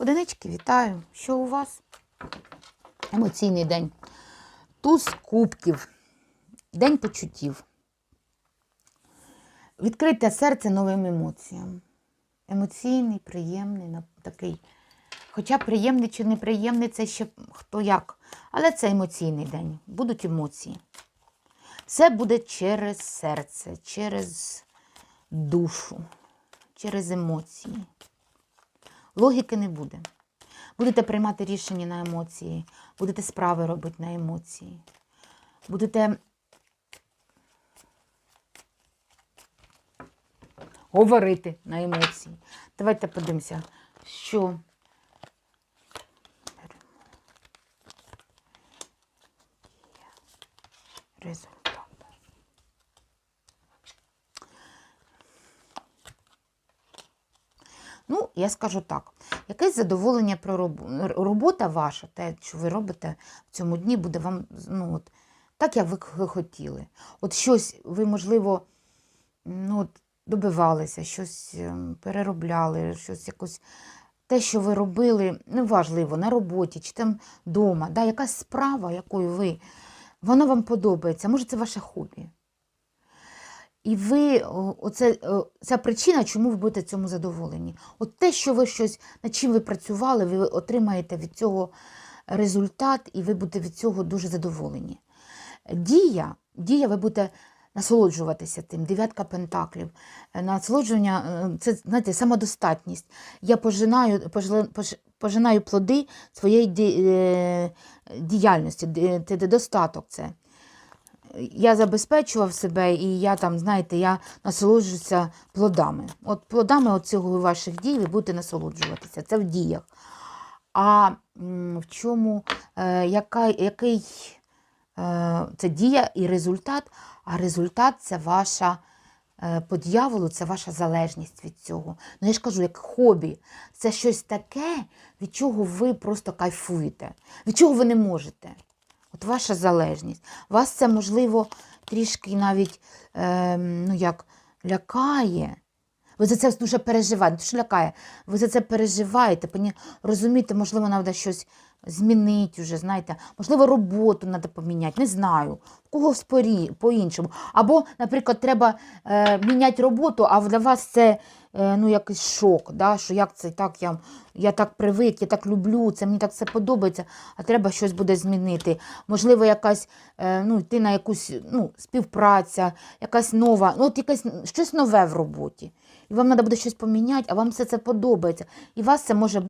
Одинички, вітаю. Що у вас? Емоційний день. Туз кубків. День почуттів. Відкрите серце новим емоціям. Емоційний, приємний, такий. Хоча приємний чи неприємний, це ще хто як. Але це емоційний день. Будуть емоції. Все буде через серце, через душу, через емоції. Логіки не буде. Будете приймати рішення на емоції, будете справи робити на емоції. Будете говорити на емоції. Давайте подивимося, що. Результат. Ну, я скажу так: якесь задоволення про роб- робота ваша, те, що ви робите в цьому дні, буде вам ну, от, так, як ви хотіли. От щось ви, можливо, ну, от, добивалися, щось ем, переробляли, щось якось. Те, що ви робили, неважливо, на роботі чи там вдома, да, якась справа, якою ви, воно вам подобається, може, це ваше хобі. І ви, оце, ця причина, чому ви будете цьому задоволені. От те, що ви щось, над чим ви працювали, ви отримаєте від цього результат, і ви будете від цього дуже задоволені. Дія, дія, ви будете насолоджуватися тим, дев'ятка пентаклів. Е, Насолодження е, це, знаєте, самодостатність. Я пожинаю, пожинаю плоди своєї е, діяльності, це достаток це я забезпечував себе, і я там, знаєте, я насолоджуюся плодами. От плодами от цього ваших дій ви будете насолоджуватися. Це в діях. А в чому, е, яка, який е, це дія і результат, а результат це ваша. е, По дьяволу це ваша залежність від цього. Ну, я ж кажу, як хобі. Це щось таке, від чого ви просто кайфуєте, від чого ви не можете. От ваша залежність. Вас це, можливо, трішки навіть е, ну як, лякає. Ви за це дуже переживаєте. Що лякає. Ви за це переживаєте, розумієте, можливо, треба щось змінити вже, знаєте, можливо, роботу треба поміняти, не знаю. Когось по-іншому. Або, наприклад, треба е, міняти роботу, а для вас це е, ну, якийсь шок, да? що як це так, я, я так привик, я так люблю, це мені так все подобається, а треба щось буде змінити. Можливо, якась е, ну, йти на якусь ну, співпраця, якась нова, ну, от якесь щось нове в роботі. І вам треба буде щось поміняти, а вам все це подобається. І вас це може